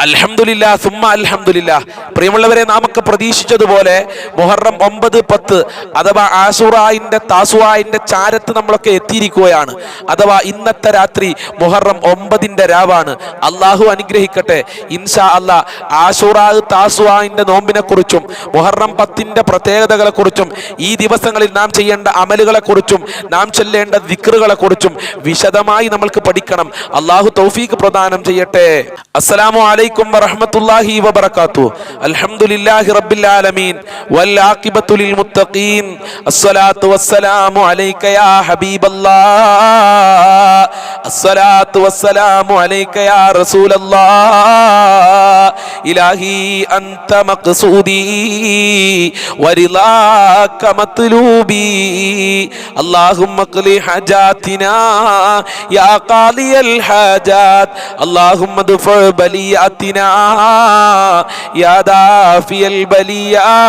അൽഹംദുലില്ല സുമ അൽഹമില്ല പ്രിയമുള്ളവരെ നാമൊക്കെ പ്രതീക്ഷിച്ചതുപോലെ മുഹറം ഒമ്പത് പത്ത് അഥവാ ആസുറായിന്റെ താസുറായിന്റെ ചാരത്ത് നമ്മളൊക്കെ എത്തിയിരിക്കുകയാണ്. അഥവാ ഇന്നത്തെ രാത്രി മുഹറം ഒമ്പതിന്റെ രാവാണ്. അള്ളാഹു അനുഗ്രഹിക്കട്ടെ. ഇൻഷാ അല്ലാ ആസുറാ താസുറായിന്റെ നോമ്പിനെ കുറിച്ചും മുഹറം പത്തിന്റെ പ്രത്യേകതകളെ കുറിച്ചും ഈ ദിവസങ്ങളിൽ നാം ചെയ്യേണ്ട അമലുകളെ കുറിച്ചും നാം ചെല്ലേണ്ട ദിക്റുകളെ കുറിച്ചും വിശദമായി നമ്മൾക്ക് പഠിക്കണം. അള്ളാഹു തൗഫീഖ് പ്രദാനം ചെയ്യട്ടെ. അസ്സലാമു അലൈക്കും വറഹ്മത്തുള്ളാഹി വബറകാത്തു. അൽഹംദുലില്ലാഹി റബ്ബിൽ ആലമീൻ. വൽ ആഖിബത്തു ലിൽ മുത്തഖീൻ. അസ്സലാത്തു വസ്സലാമു അലൈക യാ ഹബീബല്ലാഹ് അസ്സലാത്തു വസ്സലാമു അലൈക യാ റസൂലല്ലാഹ് ഇലാഹി അൻത മഖ്സൂദി വരിളാക മത്ലൂബി اللهم اقض حاجاتنا يا قاضي الحاجات اللهم ادفع بلياتنا يا دافي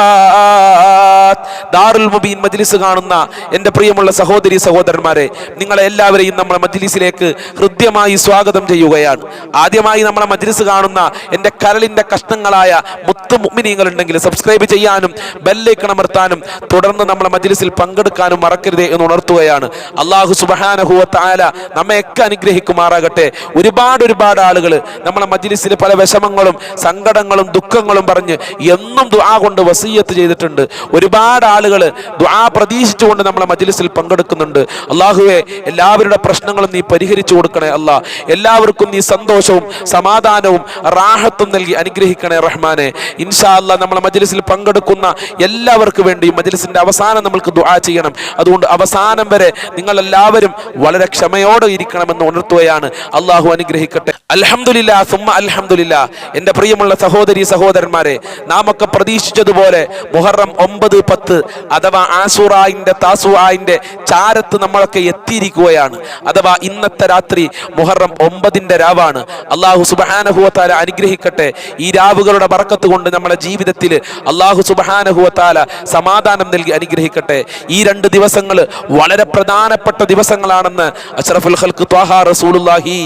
البليات ദാറുൽ മുബീൻ മജ്ലിസ് കാണുന്ന എൻ്റെ പ്രിയമുള്ള സഹോദരി സഹോദരന്മാരെ നിങ്ങളെ എല്ലാവരെയും നമ്മളെ മജ്ലിസിലേക്ക് ഹൃദ്യമായി സ്വാഗതം ചെയ്യുകയാണ്. ആദ്യമായി നമ്മളെ മജ്ലിസ് കാണുന്ന എന്റെ കരളിന്റെ കഷ്ണങ്ങളായ മുത്തു മുഗ്മിനീങ്ങൾ ഉണ്ടെങ്കിൽ സബ്സ്ക്രൈബ് ചെയ്യാനും ബെല്ലേക്കണമർത്താനും തുടർന്ന് നമ്മളെ മജ്ലിസിൽ പങ്കെടുക്കാനും മറക്കരുതേ എന്ന് ഉണർത്തുകയാണ്. അള്ളാഹു സുബഹാനഹുവത്തായ നമ്മയൊക്കെ അനുഗ്രഹിക്കുമാറാകട്ടെ. ഒരുപാട് ഒരുപാട് ആളുകൾ നമ്മളെ മജ്ലിസിൽ പല വിഷമങ്ങളും സങ്കടങ്ങളും ദുഃഖങ്ങളും പറഞ്ഞ് എന്നും ദുആ കൊണ്ട് വസീയത്ത് ചെയ്തിട്ടുണ്ട്. ഒരുപാട് ആളുകൾ ദുആ പ്രതീക്ഷിച്ചുകൊണ്ട് നമ്മളെ മജ്ലിസിൽ പങ്കെടുക്കുന്നുണ്ട്. അള്ളാഹുവെ എല്ലാവരുടെ പ്രശ്നങ്ങളും നീ പരിഹരിച്ചു കൊടുക്കണേ അല്ല. എല്ലാവർക്കും നീ സന്തോഷവും സമാധാനവും റാഹത്തും നൽകി അനുഗ്രഹിക്കണേ റഹ്മാനെ. ഇൻഷാ അല്ല നമ്മൾ മജ്ലിസിൽ പങ്കെടുക്കുന്ന എല്ലാവർക്കും വേണ്ടി മജ്ലിസിന്റെ അവസാനം നമ്മൾക്ക് ദുആ ചെയ്യണം. അതുകൊണ്ട് അവസാനം വരെ നിങ്ങൾ എല്ലാവരും വളരെ ക്ഷമയോടെ ഇരിക്കണമെന്ന് ഉണർത്തുകയാണ്. അള്ളാഹു അനുഗ്രഹിക്കട്ടെ. അലഹമുല്ല സുമ്മ അൽഹംദുലില്ലാ. എന്റെ പ്രിയമുള്ള സഹോദരി സഹോദരന്മാരെ നാം ഒക്കെ പ്രതീക്ഷിച്ചതുപോലെ മുഹറം ഒമ്പത് പത്ത് അഥവാ ആസുറായിന്റെ താസുആയിന്റെ ചാരത്ത് നമ്മളൊക്കെ എത്തിയിരിക്കുകയാണ്. അഥവാ ഇന്നത്തെ രാത്രി മുഹറം ഒമ്പതിന്റെ രാവാണ്. അള്ളാഹു സുബഹാനഹുവത്താല അനുഗ്രഹിക്കട്ടെ. ഈ രാവുകളുടെ പറക്കത്ത് കൊണ്ട് നമ്മുടെ ജീവിതത്തിൽ അള്ളാഹു സുബഹാനഹുവത്താല സമാധാനം നൽകി അനുഗ്രഹിക്കട്ടെ. ഈ രണ്ട് ദിവസങ്ങൾ വളരെ പ്രധാനപ്പെട്ട ദിവസങ്ങളാണെന്ന് അഷ്റഫുൽ ഖൽക്ക് ത്വാഹ റസൂലുള്ളാഹി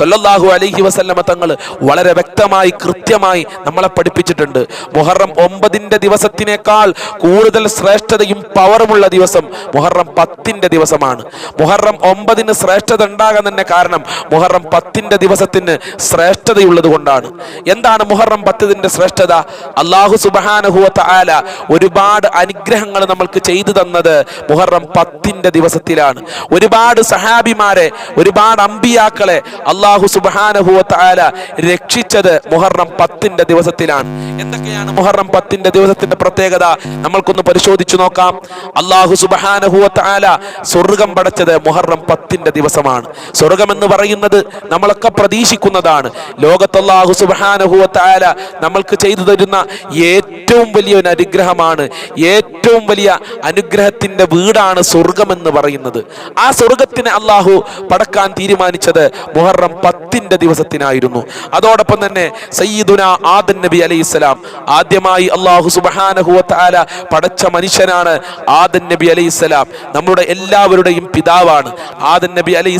സല്ലല്ലാഹു അലൈഹി വസല്ലമ തങ്ങൾ വളരെ വ്യക്തമായി കൃത്യമായി നമ്മളെ പഠിപ്പിച്ചിട്ടുണ്ട്. മുഹറം ഒമ്പതിന്റെ ദിവസത്തിനേക്കാൾ കൂടുതൽ ശ്രേഷ്ഠതയും പവറുമുള്ള ദിവസം മുഹറം പത്തിന്റെ ദിവസമാണ്. മുഹറം ഒമ്പതിന് ശ്രേഷ്ഠത ഉണ്ടാകാൻ തന്നെ കാരണം മുഹറം പത്തിന്റെ ദിവസത്തിന് ശ്രേഷ്ഠതയുള്ളത് കൊണ്ടാണ്. എന്താണ് മുഹറം പത്തിന്റെ ശ്രേഷ്ഠത? അള്ളാഹു സുബാനഹുവത്ത ആല ഒരുപാട് അനുഗ്രഹങ്ങൾ നമ്മൾക്ക് ചെയ്തു തന്നത് മുഹറം പത്തിന്റെ ദിവസത്തിലാണ്. ഒരുപാട് സഹാബിമാരെ ഒരുപാട് അമ്പിയാക്കളെ അള്ളാഹു സുബാനഹുവത്ത ആല രക്ഷിച്ചത് മുഹറം പത്തിന്റെ ദിവസത്തിലാണ്. എന്തൊക്കെയാണ് മുഹറം പത്തിന്റെ ദിവസത്തിന്റെ പ്രത്യേകത? നമ്മൾക്കൊന്ന് പരിശോധിച്ചു നോക്കാം. അള്ളാഹു സുബാനഹുവത്ത ആല സ്വർഗം പടച്ചത് മുഹറം പത്തിന്റെ ദിവസമാണ്. സ്വർഗം എന്ന് പറയുന്നത് നമ്മളൊക്കെ പ്രതീക്ഷിക്കുന്നതാണ്. ലോകത്തുള്ള സുബാനഹുവത്തായ നമ്മൾക്ക് ചെയ്തു തരുന്ന ഏറ്റവും വലിയ ഒരു അനുഗ്രഹമാണ്. ഏറ്റവും വലിയ അനുഗ്രഹത്തിന്റെ വീടാണ് സ്വർഗം എന്ന് പറയുന്നത്. ആ സ്വർഗത്തിന് അള്ളാഹു പടക്കാൻ തീരുമാനിച്ചത് മുഹറം പത്തിന്റെ ദിവസത്തിനായിരുന്നു. അതോടൊപ്പം തന്നെ സയ്യിദുന ആദൻ നബി അലൈഹി സ്വലാം ആദ്യമായി അള്ളാഹു സുബാനഹുവത്താല പടച്ച മനുഷ്യനാണ് ആദൻ നബി അലൈഹി സ്വലാം. നമ്മുടെ എല്ലാവരുടെയും പിതാവാണ്. ആദൻ നബി അലൈഹി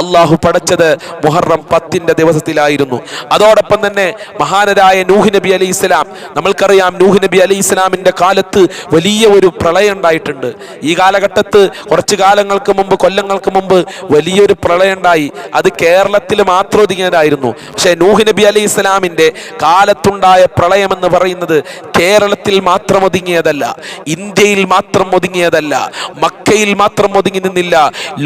അള്ളാഹു പടച്ചത് മുഹറം പത്തിന്റെ ദിവസത്തിലായിരുന്നു. അതോടൊപ്പം തന്നെ മഹാനരായ നൂഹ് നബി അലി ഇസ്ലാം നമ്മൾക്കറിയാം നൂഹ് നബി അലി ഇസ്ലാമിന്റെ കാലത്ത് വലിയ ഒരു പ്രളയം ഉണ്ടായിട്ടുണ്ട്. ഈ കാലഘട്ടത്ത് കുറച്ചു കാലങ്ങൾക്ക് മുമ്പ് കൊല്ലങ്ങൾക്ക് മുമ്പ് വലിയൊരു പ്രളയം ഉണ്ടായി. അത് കേരളത്തിൽ മാത്രം ഒതുങ്ങിയതായിരുന്നു പക്ഷേ നൂഹ് നബി അലി ഇസ്ലാമിന്റെ കാലത്തുണ്ടായ പ്രളയം എന്ന് പറയുന്നത് കേരളത്തിൽ മാത്രം ഒതുങ്ങിയതല്ല ഇന്ത്യയിൽ മാത്രം ഒതുങ്ങിയതല്ല മക്കയിൽ മാത്രം ഒതുങ്ങി നിന്നില്ല.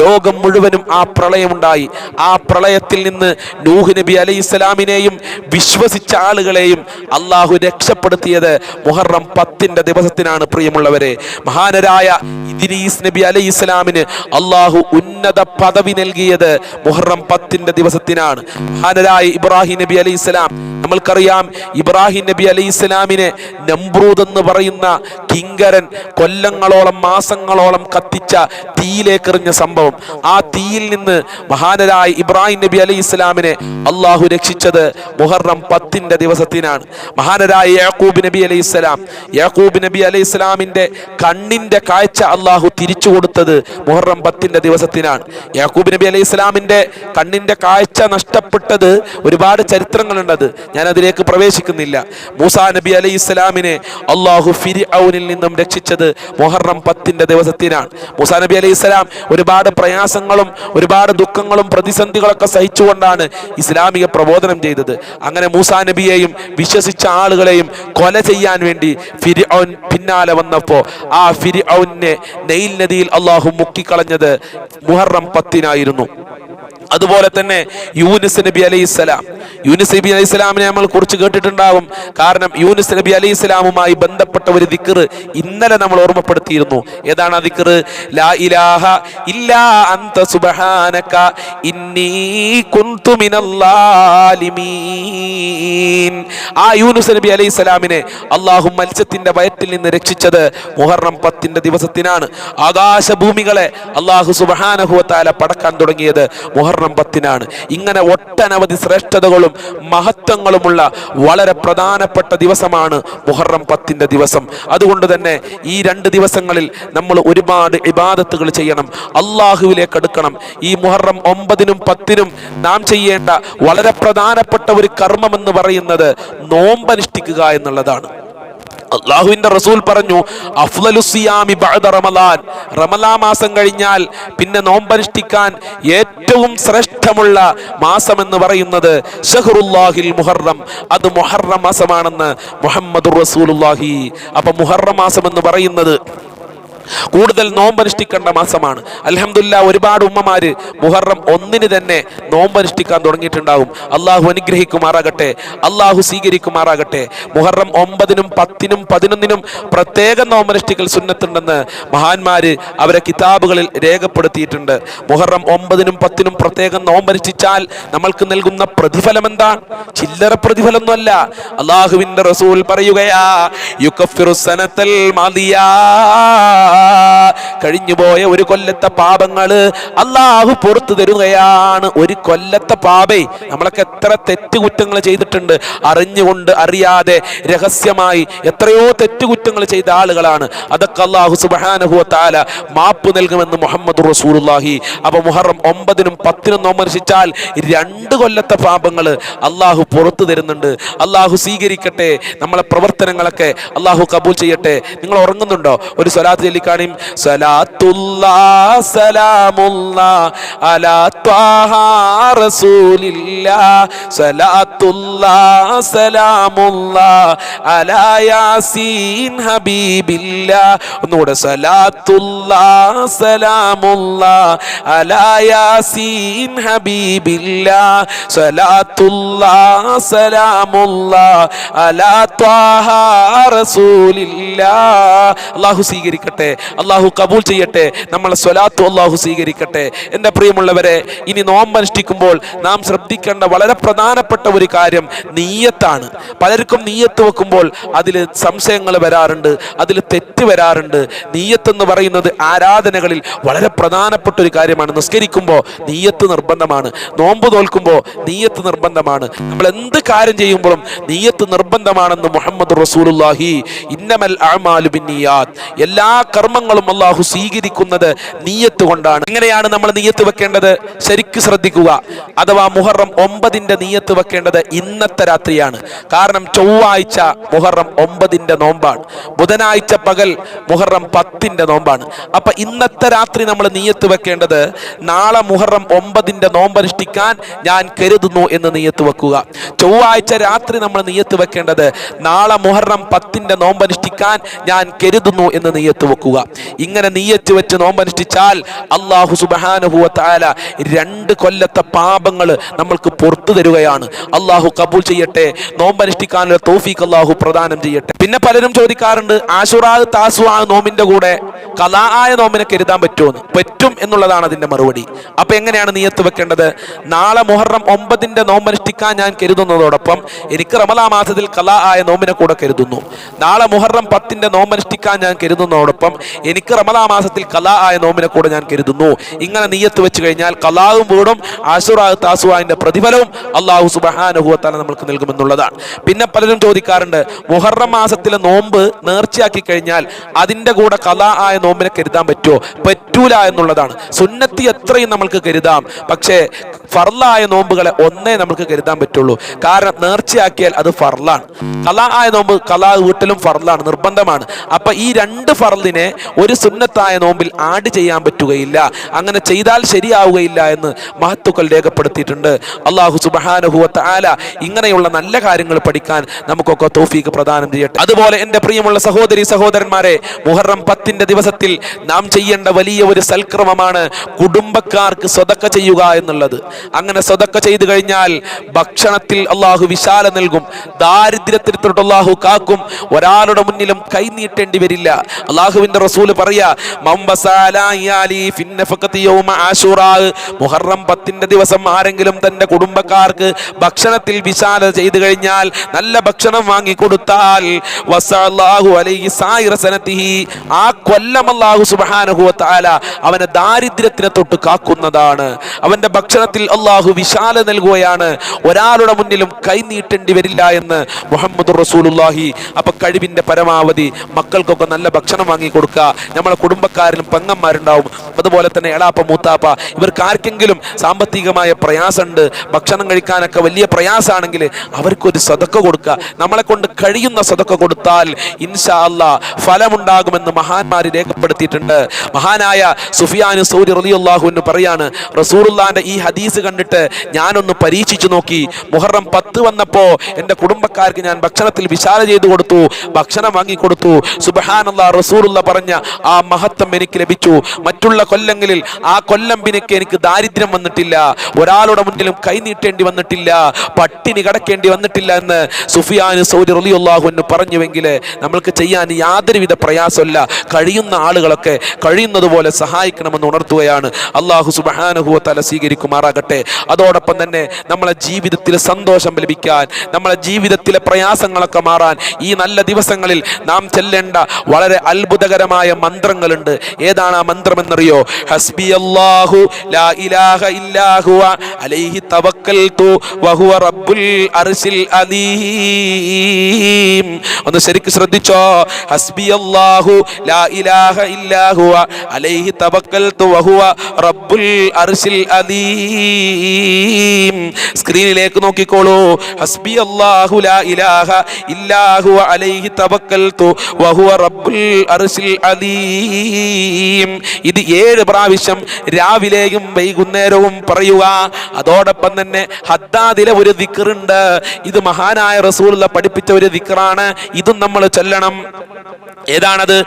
ലോകം മുഴുവനും ആ പ്രളയമുണ്ടായി. ആ പ്രളയത്തിൽ നിന്ന് നൂഹ് നബി അലൈഹി ഇസ്ലാമിനെയും വിശ്വസിച്ച ആളുകളെയും അള്ളാഹു രക്ഷപ്പെടുത്തിയത് മുഹറം പത്തിന്റെ ദിവസത്തിനാണ് പ്രിയമുള്ളവരെ. മഹാനരായ ഇദ്രീസ് നബി അലൈഹി ഇസ്ലാമിന് അള്ളാഹു ഉന്നത പദവി നൽകിയത് മുഹറം പത്തിന്റെ ദിവസത്തിനാണ്. മഹാനരായ ഇബ്രാഹിം നബി അലൈഹി ഇസ്ലാം നമ്മൾക്കറിയാം ഇബ്രാഹിം നബി അലൈഹി ഇസ്ലാമിനെ നമ്രൂദ് എന്ന് പറയുന്ന കിങ്കരൻ കൊല്ലങ്ങളോളം മാസങ്ങളോളം കത്തിച്ച തീയിലേക്കെറിഞ്ഞ സംഭവം. ആ തീയിൽ നിന്ന് മഹാനരായ ഇബ്രാഹിം നബി അലി ഇസ്ലാമിനെ അള്ളാഹു രക്ഷിച്ചത് മുഹറം പത്ത് പത്തിന്റെ ദിവസത്തിനാണ്. മഹാനരായ യാക്കൂബ് നബി അലി ഇസ്ലാം യാക്കൂബ് നബി അലി ഇസ്ലാമിന്റെ കണ്ണിന്റെ കാഴ്ച അള്ളാഹു തിരിച്ചു കൊടുത്തത് മുഹറം പത്തിന്റെ ദിവസത്തിനാണ്. യാക്കൂബ് നബി അലി ഇസ്ലാമിന്റെ കണ്ണിന്റെ കാഴ്ച നഷ്ടപ്പെട്ടത് ഒരുപാട് ചരിത്രങ്ങളുണ്ടത്. ഞാൻ അതിലേക്ക് പ്രവേശിക്കുന്നില്ല. മൂസാ നബി അലി ഇസ്ലാമിനെ അള്ളാഹു ഫിരി ഔനിൽ നിന്നും രക്ഷിച്ചത് മുഹറം പത്തിന്റെ ദിവസത്തിനാണ്. മൂസാ നബി അലൈഹി സ്വലാം ഒരുപാട് പ്രയാസങ്ങളും ഒരുപാട് ദുഃഖങ്ങളും പ്രതിസന്ധികളൊക്കെ സഹിച്ചുകൊണ്ടാണ് ഇസ്ലാമിക പ്രബോധനം ചെയ്തത്. അങ്ങനെ മൂസാ നബിയെയും വിശ്വസിച്ച ആളുകളെയും കൊല ചെയ്യാൻ വേണ്ടി ഫിരി പിന്നാലെ വന്നപ്പോൾ ആ ഫിരി ഔനെ നെയിൽ നദിയിൽ അള്ളാഹു മുക്കിക്കളഞ്ഞത് മുഹറം പത്തിനായിരുന്നു. അതുപോലെ തന്നെ യൂനിസ് നബി അലൈഹി സ്വലാം. യൂനിസ് നബി അലൈഹി സ്വലാമിനെ നമ്മൾ കുറിച്ച് കേട്ടിട്ടുണ്ടാവും. കാരണം യൂനിസ് നബി അലൈഹി സ്വലാമുമായി ബന്ധപ്പെട്ട ഒരു ദിക്കർ ഇന്നലെ നമ്മൾ ഓർമ്മപ്പെടുത്തിയിരുന്നു. ഏതാണ് ആ ദിക്കർ ലാ ഇലാഹ ഇല്ലാ അന്ത സുബ്ഹാനക ഇന്നി കുന്തു മിനല്ലാലിമീൻ. ആ യൂനുസ് നബി അലൈഹി സ്വലാമിനെ അള്ളാഹു മത്സ്യത്തിന്റെ വയറ്റിൽ നിന്ന് രക്ഷിച്ചത് മുഹറം പത്തിന്റെ ദിവസത്തിനാണ്. ആകാശഭൂമികളെ അള്ളാഹു സുബഹാനഹുവത്താല പടക്കാൻ തുടങ്ങിയത് മുഹറം പത്തിനാണ് ഇങ്ങനെ ഒട്ടനവധി ശ്രേഷ്ഠതകളും മഹത്വങ്ങളുമുള്ള വളരെ പ്രധാനപ്പെട്ട ദിവസമാണ് മുഹറം പത്തിന്റെ ദിവസം. അതുകൊണ്ട് തന്നെ ഈ രണ്ട് ദിവസങ്ങളിൽ നമ്മൾ ഒരുപാട് ഇബാദത്തുകൾ ചെയ്യണം. അള്ളാഹുവിലേക്ക് അടുക്കണം. ഈ മുഹറം ഒമ്പതിനും പത്തിനും നാം ചെയ്യേണ്ട വളരെ പ്രധാനപ്പെട്ട ഒരു കർമ്മം എന്ന് പറയുന്നത് നോമ്പനുഷ്ഠിക്കുക എന്നുള്ളതാണ്. അള്ളാഹുവിന്റെ റസൂൽ പറഞ്ഞു അഫ്ലലുസിയാമി റമലാൻ. റമലാ മാസം കഴിഞ്ഞാൽ പിന്നെ നോമ്പനുഷ്ഠിക്കാൻ ഏറ്റവും ശ്രേഷ്ഠമുള്ള മാസം എന്ന് പറയുന്നത് ഷഹറുല്ലാഹിൽ മുഹറം. അത് മുഹറം മാസമാണെന്ന് മുഹമ്മദ് റസൂലുള്ളാഹി. അപ്പൊ മുഹറം മാസം എന്ന് പറയുന്നത് കൂടുതൽ നോമ്പനുഷ്ഠിക്കേണ്ട മാസമാണ്. അലഹമില്ല ഒരുപാട് ഉമ്മമാര് മുഹറം ഒന്നിന് തന്നെ നോമ്പനുഷ്ഠിക്കാൻ തുടങ്ങിയിട്ടുണ്ടാകും. അള്ളാഹു അനുഗ്രഹിക്കുമാറാകട്ടെ അള്ളാഹു സ്വീകരിക്കുമാറാകട്ടെ. മുഹറം ഒമ്പതിനും പത്തിനും പതിനൊന്നിനും പ്രത്യേക നോമ്പനുഷ്ഠിക്കൽ സുന്നത്തുണ്ടെന്ന് മഹാന്മാര് അവരെ കിതാബുകളിൽ രേഖപ്പെടുത്തിയിട്ടുണ്ട്. മുഹറം ഒമ്പതിനും പത്തിനും പ്രത്യേകം നോമ്പനുഷ്ഠിച്ചാൽ നമ്മൾക്ക് നൽകുന്ന പ്രതിഫലം എന്താ? ചില്ലറ പ്രതിഫലമൊന്നുമല്ല. അള്ളാഹുവിന്റെ റസൂൽ പറയുകയാ യുക്കഫിറു സനത്തൽ കഴിഞ്ഞുപോയ ഒരു കൊല്ലത്തെ പാപങ്ങൾ അള്ളാഹു പുറത്തു തരുകയാണ്. ഒരു കൊല്ലത്തെ പാപേ നമ്മളൊക്കെ എത്ര തെറ്റുകുറ്റങ്ങൾ ചെയ്തിട്ടുണ്ട്. അറിഞ്ഞുകൊണ്ട് അറിയാതെ രഹസ്യമായി എത്രയോ തെറ്റുകുറ്റങ്ങൾ ചെയ്ത ആളുകളാണ്. അതൊക്കെ അള്ളാഹു സുബാനഹുവ താല മാപ്പ് നൽകുമെന്ന് മുഹമ്മദ് റസൂലുള്ളാഹി. അപ്പൊ മുഹറം ഒമ്പതിനും പത്തിനും നോമർശിച്ചാൽ രണ്ട് കൊല്ലത്തെ പാപങ്ങൾ അള്ളാഹു പുറത്തു തരുന്നുണ്ട്. അള്ളാഹു സ്വീകരിക്കട്ടെ. നമ്മളെ പ്രവർത്തനങ്ങളൊക്കെ അള്ളാഹു കബൂൽ ചെയ്യട്ടെ. നിങ്ങൾ ഉറങ്ങുന്നുണ്ടോ? ഒരു സ്വലാത്ത് ചൊല്ലിക്കാണിയും സലാത്തുല്ലാ സലാമുല്ലാ അലാ സലാത്തുല്ലാ സലാമുല്ലാ അലാ യാസീൻ ഹബീബില്ലാ. ഒന്നുകൂടെ സലാത്തുല്ലാ സലാമുല്ലാ അലാ യാസീൻ ഹബീബില്ലാ. സലാത്തുല്ലാ സലാമുല്ലാ അലാ അള്ളാഹു സ്വീകരിക്കട്ടെ. അള്ളാഹു കബൂൽ ചെയ്യട്ടെ. നമ്മൾ സ്വലാത്തു അള്ളാഹു സ്വീകരിക്കട്ടെ. എന്റെ പ്രിയമുള്ളവരെ ഇനി നോമ്പ് അനുഷ്ഠിക്കുമ്പോൾ നാം ശ്രദ്ധിക്കേണ്ട വളരെ പ്രധാനപ്പെട്ട ഒരു കാര്യം നീയത്താണ്. പലർക്കും നീയത്ത് വെക്കുമ്പോൾ അതിൽ സംശയങ്ങൾ വരാറുണ്ട് അതിൽ തെറ്റ് വരാറുണ്ട്. നീയത്ത് എന്ന് പറയുന്നത് ആരാധനകളിൽ വളരെ പ്രധാനപ്പെട്ട ഒരു കാര്യമാണ്. നിസ്കരിക്കുമ്പോൾ നീയത്ത് നിർബന്ധമാണ്. നോമ്പ് തോൽക്കുമ്പോൾ നീയത്ത് നിർബന്ധമാണ്. നമ്മൾ എന്ത് കാര്യം ചെയ്യുമ്പോഴും നീയത്ത് നിർബന്ധമാണെന്ന് മുഹമ്മദ് റസൂലുള്ളാഹി ഇന്നമൽ അഅ്മാലു ബിന്നിയാത്ത് എല്ലാ കർമ്മങ്ങളും അള്ളാഹു സ്വീകരിക്കുന്നത് നീയത്ത് കൊണ്ടാണ്. എങ്ങനെയാണ് നമ്മൾ നീയത്ത് വെക്കേണ്ടത്? ശരിക്ക് ശ്രദ്ധിക്കുക. അഥവാ മുഹറം ഒമ്പതിന്റെ നീയത്ത് വെക്കേണ്ടത് ഇന്നത്തെ രാത്രിയാണ്. കാരണം ചൊവ്വാഴ്ച മുഹറം ഒമ്പതിന്റെ നോമ്പാണ്. ബുധനാഴ്ച പകൽ മുഹറം പത്തിന്റെ നോമ്പാണ്. അപ്പൊ ഇന്നത്തെ രാത്രി നമ്മൾ നീയത്ത് വെക്കേണ്ടത് നാളെ മുഹറം ഒമ്പതിന്റെ നോമ്പനുഷ്ഠിക്കാൻ ഞാൻ കരുതുന്നു എന്ന് നീയത്ത് വെക്കുക. ചൊവ്വാഴ്ച രാത്രി നമ്മൾ നീയത്ത് വെക്കേണ്ടത് നാളെ മുഹറം പത്തിന്റെ നോമ്പനുഷ്ഠിക്കാൻ ഞാൻ കരുതുന്നു എന്ന് നീയത്ത് വെക്കുക. ഇങ്ങനെ നീയത്ത് വെച്ച് നോമ്പനുഷ്ഠിച്ചാൽ അള്ളാഹു സുബാനുഭവ താല രണ്ട് കൊല്ലത്തെ പാപങ്ങൾ നമ്മൾക്ക് പുറത്തു തരുകയാണ്. അള്ളാഹു കബൂൽ ചെയ്യട്ടെ നോമ്പനുഷ്ഠിക്കാനുള്ള തോഫീക്ക് അള്ളാഹു പ്രദാനം ചെയ്യട്ടെ. പിന്നെ പലരും ചോദിക്കാറുണ്ട് ആശുറാ ആ നോമിന്റെ കൂടെ? കലാ ആയ നോമിനെ കരുതാൻ പറ്റുമെന്ന് പറ്റും എന്നുള്ളതാണ് അതിന്റെ മറുപടി. അപ്പൊ എങ്ങനെയാണ് നീയത്ത് വെക്കേണ്ടത്? നാളെ മുഹറം ഒമ്പതിന്റെ നോമ്പനുഷ്ഠിക്കാൻ ഞാൻ കരുതുന്നതോടൊപ്പം എനിക്ക് റമലാ മാസത്തിൽ കലാ ആയ നോമിനെ കൂടെ കരുതുന്നു. നാളെ മുഹറം പത്തിന്റെ നോമ്പനുഷ്ഠിക്കാൻ ഞാൻ കരുതുന്നതോടൊപ്പം എനിക്ക് റമദാ മാസത്തിൽ കലാ ആയ നോമിനെ കൂടെ ഞാൻ കരുതുന്നു. ഇങ്ങനെ നീയത്ത് വെച്ച് കഴിഞ്ഞാൽ കലാവും വീടും ആശുറാ താസുവാന്റെ പ്രതിഫലവും അള്ളാഹു സുബഹാനുഭവത്താല നമ്മൾക്ക് നൽകുമെന്നുള്ളതാണ്. പിന്നെ പലരും ചോദിക്കാറുണ്ട് മുഹറം മാസത്തിലെ നോമ്പ് നേർച്ചയാക്കി കഴിഞ്ഞാൽ അതിന്റെ കൂടെ കലാ ആയ നോമ്പിനെ കരുതാൻ പറ്റുമോ? പറ്റൂല എന്നുള്ളതാണ്. സുന്നത്തി എത്രയും നമ്മൾക്ക് കരുതാം. പക്ഷേ ഫർലായ നോമ്പുകളെ ഒന്നേ നമുക്ക് കരുതാൻ പറ്റുള്ളൂ. കാരണം നേർച്ചയാക്കിയാൽ അത് ഫർലാണ്. കലാ ആയ നോമ്പ് കലാ വീട്ടിലും ഫർലാണ് നിർബന്ധമാണ്. അപ്പൊ ഈ രണ്ട് ഫർലിനെ ഒരു സുന്നത്തായ നോമ്പിൽ ആഡ് ചെയ്യാൻ പറ്റുകയില്ല. അങ്ങനെ ചെയ്താൽ ശരിയാവുകയില്ല എന്ന് മഹത്തുക്കൾ രേഖപ്പെടുത്തിയിട്ടുണ്ട്. അള്ളാഹു സുബാനുഭവത്ത് ആല ഇങ്ങനെയുള്ള നല്ല കാര്യങ്ങൾ പഠിക്കാൻ നമുക്കൊക്കെ തോഫീക്ക് പ്രദാനം ചെയ്യട്ടെ. അതുപോലെ എന്റെ പ്രിയമുള്ള സഹോദരി സഹോദരന്മാരെ മുഹറം പത്തിന്റെ ദിവസത്തിൽ നാം ചെയ്യേണ്ട വലിയ ഒരു സൽക്രമമാണ് കുടുംബക്കാർക്ക് സ്വതക്ക ചെയ്യുക എന്നുള്ളത്. അങ്ങനെ സ്വതക്ക ചെയ്തു കഴിഞ്ഞാൽ ഭക്ഷണത്തിൽ അള്ളാഹു വിശാല നൽകും. ദാരിദ്ര്യത്തിൽ തൊട്ട് അള്ളാഹു കാക്കും. ഒരാളുടെ മുന്നിലും കൈ നീട്ടേണ്ടി വരില്ല. അള്ളാഹുവിന്റെ റസൂൽ പറയാ. മുഹറം പത്തിന്റെ ദിവസം ആരെങ്കിലും തന്റെ കുടുംബക്കാർക്ക് ഭക്ഷണത്തിൽ വിശാല ചെയ്തു കഴിഞ്ഞാൽ നല്ല ഭക്ഷണം വാങ്ങി കൊടുത്താൽ വസഅല്ലാഹു അലൈഹി സായിറ സനത്തിഹി. ആ കൊല്ലം അല്ലാഹു സുബ്ഹാനഹു വതആല അവനെ ദാരിദ്ര്യത്തിനെ തൊട്ട് കാക്കുന്നതാണ് അവന്റെ ഭക്ഷണത്തിൽ അള്ളാഹു വിശാല നൽകുകയാണ് ഒരാളുടെ മുന്നിലും കൈനീട്ടേണ്ടി വരില്ല എന്ന് മുഹമ്മദ് റസൂലുള്ളാഹി അപ്പൊ കഴിവിന്റെ പരമാവധി മക്കൾക്കൊക്കെ നല്ല ഭക്ഷണം വാങ്ങി കൊടുക്കുക. നമ്മളെ കുടുംബക്കാരിലും പെങ്ങന്മാരുണ്ടാവും. അതുപോലെ തന്നെ എളാപ്പ മൂത്താപ്പ ഇവർക്ക് ആർക്കെങ്കിലും സാമ്പത്തികമായ പ്രയാസമുണ്ട് ഭക്ഷണം കഴിക്കാനൊക്കെ വലിയ പ്രയാസമാണെങ്കിൽ അവർക്കൊരു സതക്ക കൊടുക്കുക. നമ്മളെ കൊണ്ട് കഴിയുന്ന സതക്ക കൊടുത്താൽ ഇൻഷാ അല്ലാ ഫലമുണ്ടാകുമെന്ന് മഹാന്മാർ രേഖപ്പെടുത്തിയിട്ടുണ്ട്. മഹാനായ സുഫിയാന് സൗരി റളിയല്ലാഹു എന്ന് പറയാണ് റസൂറുല്ലാന്റെ ഈ ഹദീസ് കണ്ടിട്ട് ഞാനൊന്ന് പരീക്ഷിച്ചു നോക്കി. മുഹറം പത്ത് വന്നപ്പോൾ എന്റെ കുടുംബക്കാർക്ക് ഞാൻ ഭക്ഷണത്തിൽ വിശാല ചെയ്തു കൊടുത്തു ഭക്ഷണം വാങ്ങിക്കൊടുത്തു കൊടുത്തു. റസൂറുള്ള പറഞ്ഞ ആ മഹത്വം എനിക്ക് ലഭിച്ചു. മറ്റുള്ള കൊല്ലങ്ങളിൽ ആ കൊല്ലം പിനക്ക് എനിക്ക് ദാരിദ്ര്യം വന്നിട്ടില്ല. ഒരാളുടെ മുന്നിലും കൈനീട്ടേണ്ടി വന്നിട്ടില്ല. പട്ടിണി കടക്കേണ്ടി വന്നിട്ടില്ല എന്ന് സുഫിയാന് സൗദി റലിയുള്ളാഹു എന്ന് പറഞ്ഞുവെങ്കിൽ നമ്മൾക്ക് ചെയ്യാൻ യാതൊരുവിധ പ്രയാസമല്ല കഴിയുന്ന ആളുകളൊക്കെ കഴിയുന്നത് പോലെ സഹായിക്കണമെന്ന് ഉണർത്തുകയാണ്. അള്ളാഹു സുബഹാനുഹുവ തല സ്വീകരിക്കുമാറാകട്ടെ. അതോടൊപ്പം തന്നെ നമ്മളെ ജീവിതത്തിൽ സന്തോഷം ലഭിക്കാൻ നമ്മളെ ജീവിതത്തിലെ പ്രയാസങ്ങളൊക്കെ മാറാൻ ഈ നല്ല ദിവസങ്ങളിൽ നാം ചെല്ലേണ്ട വളരെ അത്ഭുതകരമായ മന്ത്രങ്ങളുണ്ട്. ഏതാണ് ആ മന്ത്രം എന്നറിയോ ഹസ്ബി ലാ ഇലാഹ ഇല്ലാഹു അലൈഹി തവക്കൽതു വഹുവ റബ്ബുൽ അർശിൽ അലീം ഒന്ന് ശരിക്ക് ശ്രദ്ധിച്ചോ? ഹസ്ബി അല്ലാഹു ലാ ഇലാഹ ഇല്ലാഹു അലൈഹി തവക്കൽതു വഹുവ റബ്ബുൽ അർശിൽ അലീം സ്ക്രീനിലേക്ക് നോക്കിക്കോളൂ. ഹസ്ബി അല്ലാഹു ലാ ഇലാഹ ഇല്ലാഹു അലൈഹി തവക്കൽതു വഹുവ റബ്ബുൽ അർശിൽ അലീം. ഇത് ഏഴ് പ്രാവശ്യം രാവിലെയും വൈകുന്നേരവും പറയുക. അതോടൊപ്പം തന്നെ ഹദ്ദാദിലെ ഒരു ദിക്കറുണ്ട് ഇത് മഹാനായ റസൂലുള്ള പഠിപ്പിച്ച ഒരു ദിക്കറാണ് ഇതും നമ്മൾ ചൊല്ലണം. ഏതാണത്?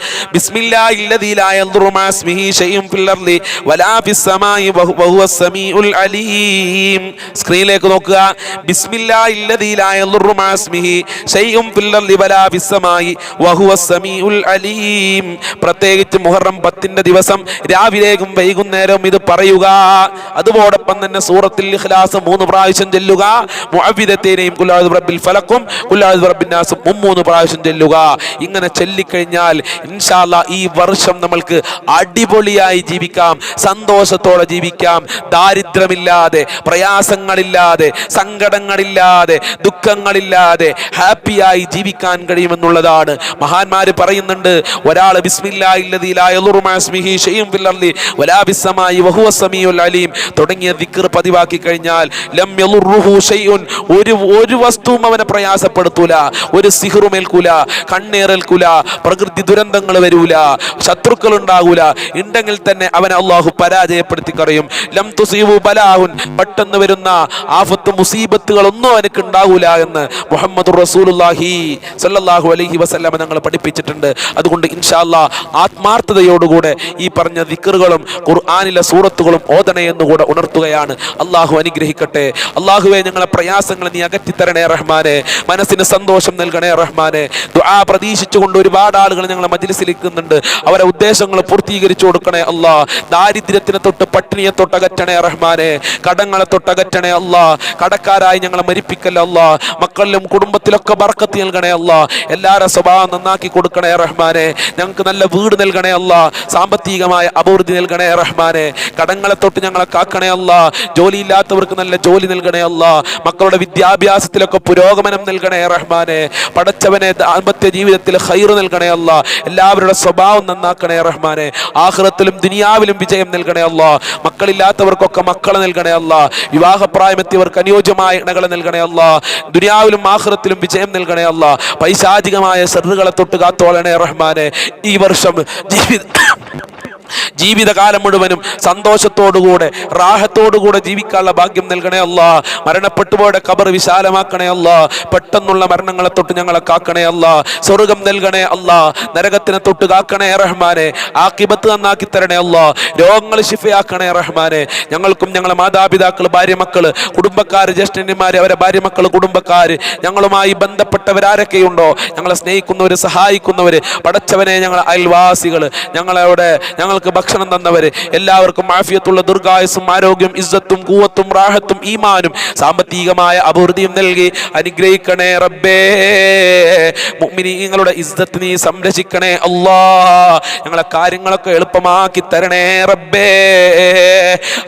സ്ക്രീനിലേക്ക് നോക്കുക. സമീഉൽ അലീം. പ്രത്യേകിച്ച് മുഹറം പത്തിന്റെ ദിവസം രാവിലേക്കും വൈകുന്നേരവും ഇത് പറയുക. അതോടൊപ്പം തന്നെ സൂറത്തിൽ ഇഖ്ലാസ് മൂന്ന് പ്രാവശ്യം ചെല്ലുക. മുഅവിദത്തേനെയും കുല്ലാദ് റബ്ബിൽ ഫലക്കും കുല്ലാദ് റബ്ബിൻ മുമ്മൂന്ന് പ്രാവശ്യം ചെല്ലുക. ഇങ്ങനെ ചൊല്ലിക്കഴിഞ്ഞാൽ ഇൻഷാല്ല ഈ വർഷം നമ്മൾക്ക് അടിപൊളിയായി ജീവിക്കാം സന്തോഷത്തോടെ ജീവിക്കാം. ദാരിദ്ര്യമില്ലാതെ പ്രയാസങ്ങളില്ലാതെ സങ്കടങ്ങളില്ലാതെ ദുഃഖങ്ങളില്ലാതെ ഹാപ്പിയായി ജീവിക്കാൻ കഴിയുമെന്നുള്ളതാണ്. മഹാന്മാർ പറയുന്നുണ്ട് ഒരാൾ തുടങ്ങിയ ദിക്ർ പതിവാക്കി കഴിഞ്ഞാൽ ലം ഒരു ഒരു വസ്തുവും അവനെ പ്രയാസപ്പെടുത്തൂല ഒരു സിഹറുമേൽക്കൂല കണ്ണേറേൽക്കൂല പ്രകൃതി ദുരന്തങ്ങൾ വരൂല ശത്രുക്കൾ ഉണ്ടാകൂല ഉണ്ടെങ്കിൽ തന്നെ അവനെ അള്ളാഹു പരാജയപ്പെടുത്തി കറിയും ലം തുസീബു ബലാഹുൻ പെട്ടെന്ന് വരുന്ന ആഫത്ത് മുസീബത്തുകൾ ഒന്നും അവനക്ക് ഉണ്ടാകൂല എന്ന് മുഹമ്മദ് റസൂലുള്ളാഹി സല്ലാഹു അലൈഹി വസല്ലമ ഞങ്ങൾ പഠിപ്പിച്ചിട്ടുണ്ട്. അതുകൊണ്ട് ഇൻഷാല്ലാ ആത്മാർത്ഥതയോടുകൂടെ ഈ പറഞ്ഞ ദിക്കറുകളും ഖുർആാനിലെ സൂറത്തുകളും ഓതണേ എന്നുകൂടെ ഉണർത്തുകയാണ്. അള്ളാഹു അനുഗ്രഹിക്കട്ടെ. അള്ളാഹുവെ ഞങ്ങളെ പ്രയാസങ്ങൾ നീ അകറ്റിത്തരണേ റഹ്മാനെ. മനസ്സിന് സന്തോഷം നൽകണേ റഹ്മാനെ. ദുആ പ്രതീക്ഷിച്ചുകൊണ്ട് ഒരുപാട് ആളുകൾ ഞങ്ങളെ മജിലിസിലിരിക്കുന്നുണ്ട്. അവരെ ഉദ്ദേശങ്ങൾ പൂർത്തീകരിച്ചു കൊടുക്കണേ അല്ലാ ദാരിദ്ര്യത്തിനെ തൊട്ട് പട്ടിണിയെ തൊട്ടകറ്റണേ റഹ്മാനെ. കടങ്ങളെ തൊട്ടകറ്റണേ അല്ലാ കടക്കാരായി ഞങ്ങളെ മരിപ്പിക്കല്ല അല്ലാ മക്കളിലും കുടുംബത്തിലൊക്കെ ബർക്കത്ത് നൽകണേ അല്ലാ എല്ലാവരുടെ സ്വഭാവം നന്നാക്കി കൊടുക്കണേ റഹ്മാനെ. ഞങ്ങൾക്ക് നല്ല വീട് നൽകണേ അല്ല. സാമ്പത്തികമായ അഭിവൃദ്ധി നൽകണേ റഹ്മാനെ. കടങ്ങളെ തൊട്ട് ഞങ്ങളെ കാക്കണേ ജോലി ജോലിയില്ലാത്തവർക്ക് നല്ല ജോലി നൽകണേ അല്ല. മക്കളുടെ വിദ്യാഭ്യാസത്തിലൊക്കെ പുരോഗമനം നൽകണേ റഹ്മാനെ. പഠിച്ചവനെ ദാമ്പത്യ ജീവിതത്തിൽ ഹൈർ നൽകണേ അല്ല. എല്ലാവരുടെ സ്വഭാവം നന്നാക്കണേ റഹ്മാനെ. ആഹ്റത്തിലും ദുനിയാവിലും വിജയം നൽകണേ അല്ല. മക്കളില്ലാത്തവർക്കൊക്കെ മക്കളെ നൽകണേ അല്ല. വിവാഹപ്രായമെത്തിയവർക്ക് അനുയോജ്യമായ ഇണകളെ നൽകണേ അല്ല. ദുനിയാവിലും ആഹ്റത്തിലും വിജയം നൽകണേ അല്ല. പൈശാചികമായ സെറുകളെ തൊട്ട് കാത്തോളണേ റഹ്മാനെ. ഈ വർഷം ജീവിത ജീവിതകാലം മുഴുവനും സന്തോഷത്തോടുകൂടെ റാഹത്തോടുകൂടെ ജീവിക്കാനുള്ള ഭാഗ്യം നൽകണേ അല്ല. മരണപ്പെട്ടുപോയുടെ കബർ വിശാലമാക്കണേ അല്ല. പെട്ടെന്നുള്ള മരണങ്ങളെ തൊട്ട് ഞങ്ങളെ കാക്കണേ അല്ല. സ്വർഗം നൽകണേ അല്ല. നരകത്തിനെ തൊട്ട് കാക്കണേ റഹ്മാനെ. ആക്കിബത്ത് നന്നാക്കി തരണേ അല്ല. രോഗങ്ങൾ ശിഫയാക്കണേ റഹ്മാനെ. ഞങ്ങൾക്കും ഞങ്ങളെ മാതാപിതാക്കൾ ഭാര്യ മക്കൾ കുടുംബക്കാർ ജ്യേഷ്ഠന്മാർ അവരെ ഭാര്യ മക്കൾ കുടുംബക്കാർ ഞങ്ങളുമായി ബന്ധപ്പെട്ടവരാരൊക്കെയുണ്ടോ? ഞങ്ങളെ സ്നേഹിക്കുന്നവര് സഹായിക്കുന്നവര് പടച്ചവനെ ഞങ്ങളെ അയൽവാസികൾ ഞങ്ങളവിടെ ഞങ്ങൾക്ക് ഭക്ഷണം തന്നവര് എല്ലാവർക്കും ആഫിയത്തുള്ള ദീർഘായുസും ആരോഗ്യം ഇസ്സത്തും കൂവത്തും റാഹത്തും ഈമാനും സാമ്പത്തികമായ അഭിവൃദ്ധിയും നൽകി അനുഗ്രഹിക്കണേ റബ്ബേ മുഅ്മിനീങ്ങളുടെ ഇസ്സത്ത് നീ സംരക്ഷിക്കണേ അല്ലാ ഞങ്ങളെ കാര്യങ്ങളൊക്കെ എളുപ്പമാക്കി തരണേ റബ്ബേ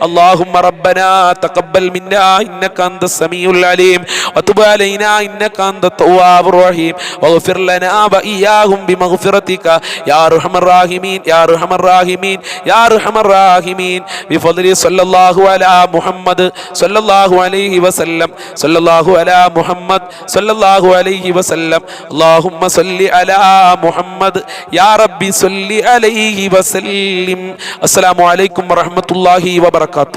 اللهم ربنا تقبل منا انك انت السميع العليم وتب علينا انك انت التواب الرحيم واغفر لنا واياهم بمغفرتك يا ارحم الراحمين يا ارحم الراحمين يا ارحم الراحمين بفضل صلى الله على محمد صلى الله عليه وسلم صلى الله على محمد صلى الله عليه وسلم اللهم صل على محمد يا ربي صل عليه وسلم السلام عليكم ورحمة الله وبركاته